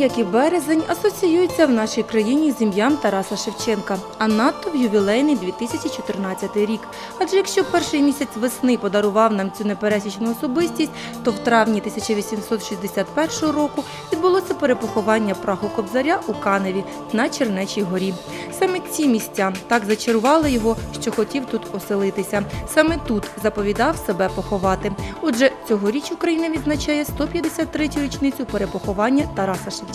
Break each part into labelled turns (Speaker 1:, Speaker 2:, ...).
Speaker 1: як і березень, асоціюється в нашій країні з ім'ям Тараса Шевченка, а надто в ювілейний 2014 рік. Адже якщо перший місяць весни подарував нам цю непересічну особистість, то в травні 1861 року відбулося перепоховання праху Кобзаря у Каневі на Чернечій горі. Саме ці місця так зачарували його, що хотів тут оселитися. Саме тут заповідав себе поховати. Отже, цьогоріч Україна відзначає 153-ю річницю перепоховання Тараса Шевченка.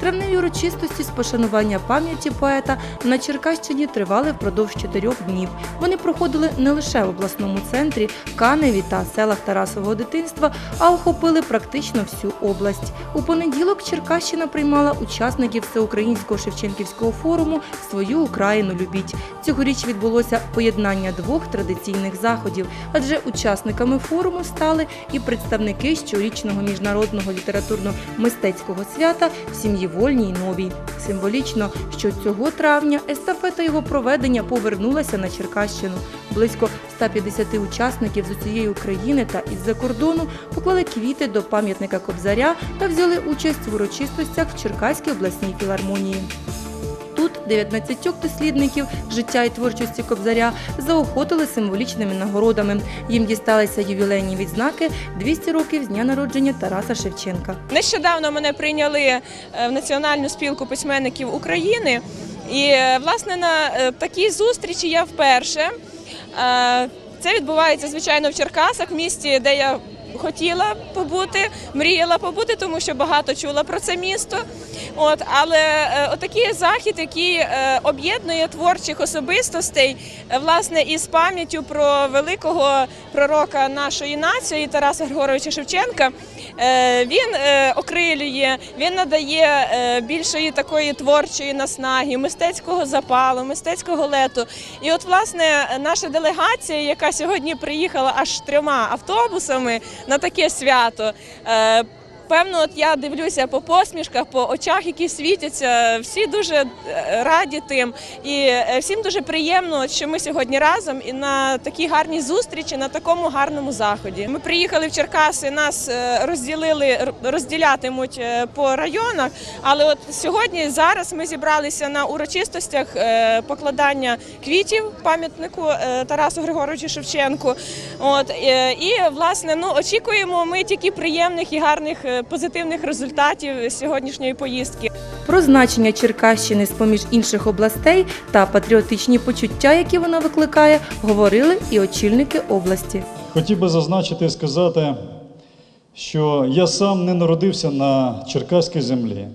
Speaker 1: Травневі урочистості з пошанування пам'яті поета на Черкащині тривали впродовж чотирьох днів. Вони проходили не лише в обласному центрі, Каневі та селах Тарасового дитинства, а охопили практично всю область. У понеділок Черкащина приймала учасників всеукраїнського Шевченківського форуму Свою Україну любіть. Цьогоріч відбулося поєднання двох традиційних заходів, адже учасниками форуму стали і представники щорічного міжнародного літературно-мистецького свята в сім'ї Вольній Новій. Символічно, що цього травня естафета його проведення повернулася на Черкащину. Близько 150 учасників з усієї України та із-за кордону поклали квіти до пам'ятника Кобзаря та взяли участь в урочистостях в Черкаській обласній філармонії. Тут 19 дослідників життя і творчості Кобзаря заохотили символічними нагородами. Їм дісталися ювілейні відзнаки 200 років з дня народження Тараса Шевченка.
Speaker 2: Нещодавно мене прийняли е, в Національну спілку письменників України. І е, власне на е, такій зустрічі я вперше. Це відбувається звичайно в Черкасах, в місті, де я хотіла побути, мріяла побути, тому що багато чула про це місто. От, але е, отакий захід, який е, об'єднує творчих особистостей, е, власне, із пам'яттю про великого пророка нашої нації Тараса Григоровича Шевченка, він окрилює, він надає більшої такої творчої наснаги, мистецького запалу, мистецького лету. І от, власне, наша делегація, яка сьогодні приїхала аж трьома автобусами на таке свято. Певно, от я дивлюся по посмішках, по очах, які світяться. Всі дуже е, раді тим, і е, всім дуже приємно, що ми сьогодні разом і на такій гарній зустрічі, на такому гарному заході. Ми приїхали в Черкаси, нас е, розділили, розділятимуть по районах. Але от сьогодні зараз ми зібралися на урочистостях покладання квітів пам'ятнику Тарасу Григоровичу Шевченку. От і власне, ну очікуємо ми тільки приємних і гарних позитивних результатів сьогоднішньої поїздки.
Speaker 1: Про значення Черкащини з поміж інших областей та патріотичні почуття, які вона викликає, говорили і очільники області.
Speaker 3: Хотів би зазначити і сказати, що я сам не народився на черкаській землі,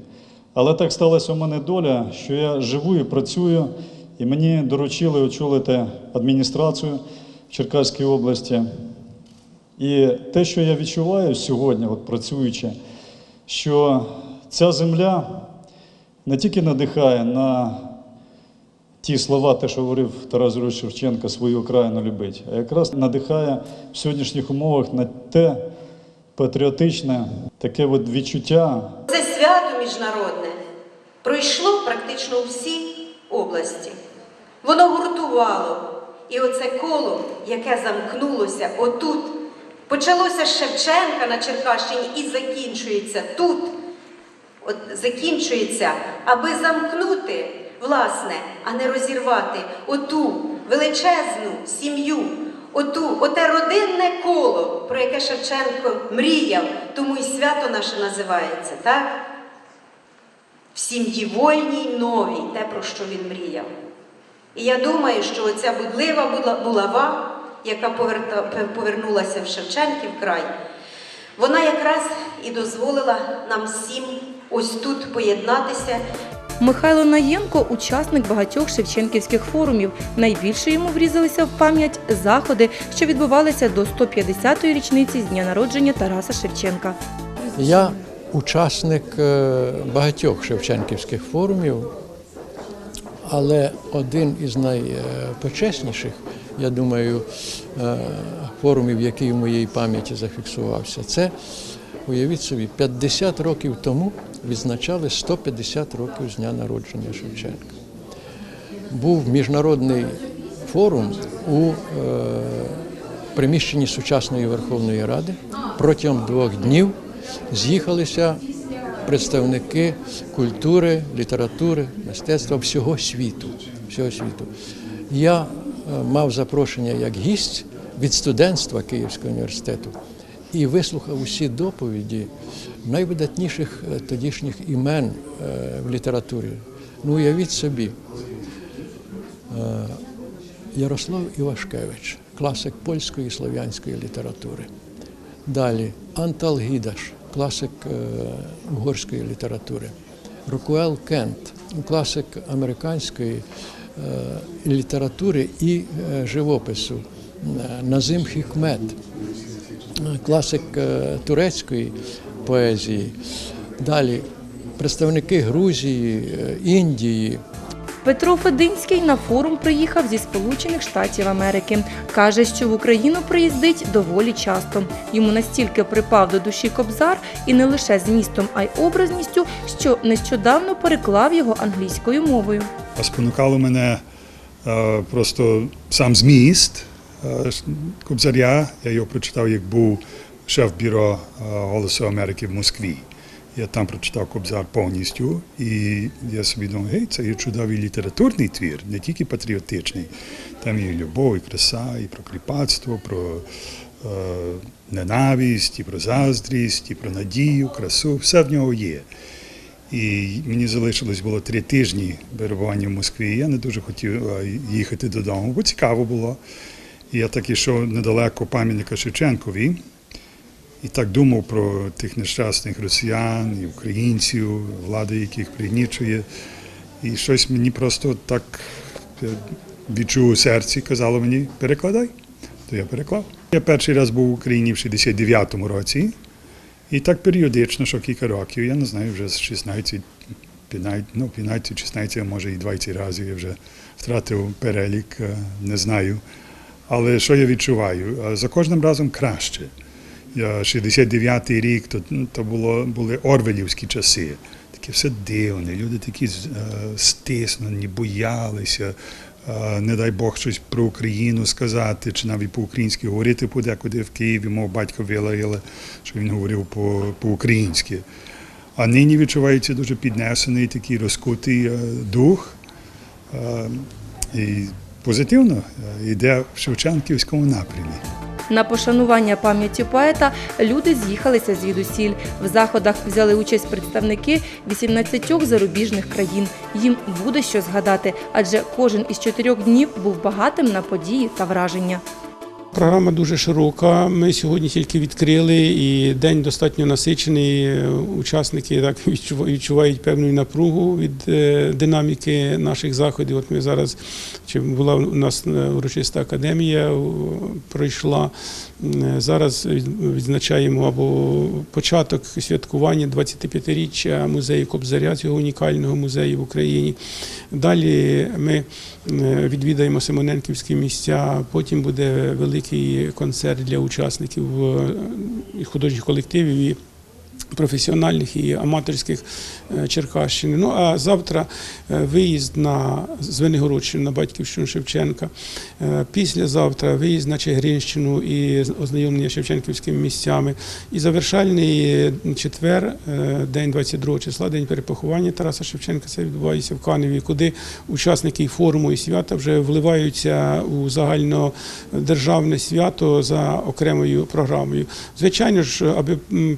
Speaker 3: але так сталася у мене доля, що я живу і працюю, і мені доручили очолити адміністрацію в Черкаській області. І те, що я відчуваю сьогодні, от працюючи, що ця земля не тільки надихає на ті слова, те, що говорив Тарас Григорович Шевченко, свою Україну любить, а якраз надихає в сьогоднішніх умовах на те патріотичне таке от відчуття,
Speaker 4: Це свято міжнародне пройшло практично у всій області. Воно гуртувало. І оце коло, яке замкнулося отут, почалося з Шевченка на Черкащині і закінчується тут. От закінчується, аби замкнути, власне, а не розірвати оту величезну сім'ю, оту, оте родинне коло, про яке Шевченко мріяв, тому і свято наше називається, так? В сім'ї вольній новій, те, про що він мріяв. І я думаю, що оця будлива була- булава, яка поверта- повернулася в Шевченків край, вона якраз і дозволила нам всім ось тут поєднатися
Speaker 1: Михайло Наєнко учасник багатьох шевченківських форумів. Найбільше йому врізалися в пам'ять заходи, що відбувалися до 150-ї річниці з дня народження Тараса Шевченка.
Speaker 5: Я учасник е, багатьох шевченківських форумів, але один із найпочесніших, я думаю, е, форумів, який в моїй пам'яті зафіксувався, це, уявіть собі, 50 років тому відзначали 150 років з дня народження Шевченка. Був міжнародний форум у е, приміщенні сучасної Верховної Ради. Протягом двох днів з'їхалися представники культури, літератури, мистецтва всього світу. Всього світу. Я мав запрошення як гість від студентства Київського університету і вислухав усі доповіді найвидатніших е, тодішніх імен е, в літературі. Ну, уявіть собі, е, Ярослав Івашкевич, класик польської і слов'янської літератури. Далі Антал Гідаш, класик е, угорської літератури. Рукуел Кент, класик американської е, літератури і е, живопису. Е, Назим Хікмет, е, класик е, турецької поезії. Далі представники Грузії, е, Індії,
Speaker 1: Петро Фединський на форум приїхав зі Сполучених Штатів Америки. Каже, що в Україну приїздить доволі часто. Йому настільки припав до душі Кобзар і не лише змістом, а й образністю, що нещодавно переклав його англійською мовою.
Speaker 6: А спонукало мене е, просто сам зміст е, Кобзаря. Я його прочитав, як був шеф бюро е, Голосу Америки в Москві. Я там прочитав Кобзар повністю, і я собі думав, гей, це є чудовий літературний твір, не тільки патріотичний. Там і любов, і краса, і про кріпацтво, про е, ненависть, і про заздрість, і про надію, красу. Все в нього є. І мені залишилось було три тижні перебування в Москві. Я не дуже хотів їхати додому, бо цікаво було. Я так ішов недалеко пам'ятника Шевченкові і так думав про тих нещасних росіян і українців, влади, яких пригнічує. І щось мені просто так відчув у серці, казало мені, перекладай. То я переклав. Я перший раз був в Україні в 69-му році. І так періодично, що кілька років, я не знаю, вже з 16, 15, ну, 15, 16, а може і 20 разів я вже втратив перелік, е, не знаю. Але що я відчуваю? Е, За кожним разом краще. 69-й рік, то, ну, то було, були орвелівські часи. Таке все дивне, люди такі е, стиснені, боялися. Е, Не дай Бог щось про Україну сказати, чи навіть по-українськи говорити подекуди в Києві, мов батько вилаяли, що він говорив по- по-українськи. А нині відчувається дуже піднесений такий розкутий е, дух. Е, І позитивно йде в Шевченківському напрямі.
Speaker 1: На пошанування пам'яті поета люди з'їхалися звідусіль. В заходах взяли участь представники 18 зарубіжних країн. Їм буде що згадати, адже кожен із чотирьох днів був багатим на події та враження.
Speaker 7: Програма дуже широка. Ми сьогодні тільки відкрили, і день достатньо насичений. Учасники так відчувають певну напругу від е, динаміки наших заходів. От ми зараз чи була у нас е, урочиста академія, пройшла. Зараз відзначаємо або початок святкування 25-річчя музею Кобзаря, цього унікального музею в Україні. Далі ми е, відвідаємо Симоненківські місця. Потім буде великий концерт для учасників е, і художніх колективів. І Професіональних і аматорських е, Черкащини. Ну а завтра е, виїзд на Звенигородщину, на батьківщину Шевченка. Е, Післязавтра виїзд на Чигиринщину і ознайомлення Шевченківськими місцями. І завершальний четвер, день 22 числа, день перепоховання Тараса Шевченка. Це відбувається в Каневі, куди учасники форуму і свята вже вливаються у загальнодержавне свято за окремою програмою. Звичайно ж, аби м,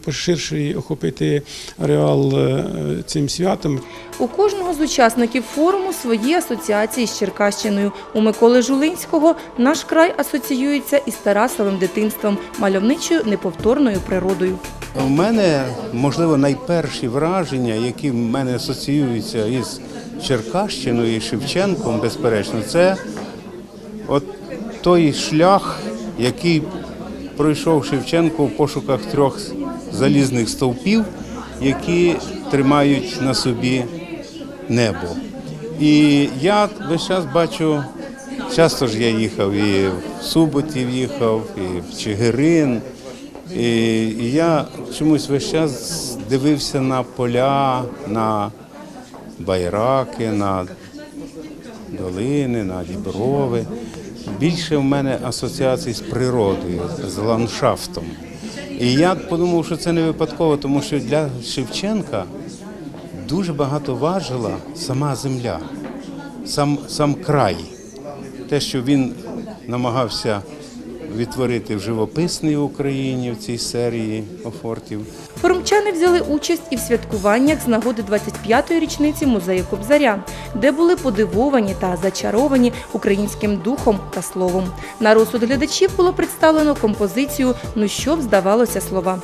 Speaker 7: охопити ареал е, цим святом,
Speaker 1: У кожного з учасників форуму свої асоціації з Черкащиною. У Миколи Жулинського наш край асоціюється із Тарасовим дитинством, мальовничою неповторною природою.
Speaker 8: У мене, можливо, найперші враження, які в мене асоціюються із Черкащиною і Шевченком, безперечно, це от той шлях, який пройшов Шевченко в пошуках трьох залізних стовпів, які тримають на собі небо. І я весь час бачу, часто ж я їхав і в Суботів їхав, і в Чигирин. І, я чомусь весь час дивився на поля, на байраки, на долини, на діброви. Більше в мене асоціацій з природою, з ландшафтом. І я подумав, що це не випадково, тому що для Шевченка дуже багато важила сама земля, сам, сам край. Те, що він намагався відтворити в живописній Україні в цій серії офортів.
Speaker 9: Форумчани взяли участь і в святкуваннях з нагоди 25-ї річниці музею Кобзаря, де були подивовані та зачаровані українським духом та словом. На розсуд глядачів було представлено композицію Ну що б здавалося слова.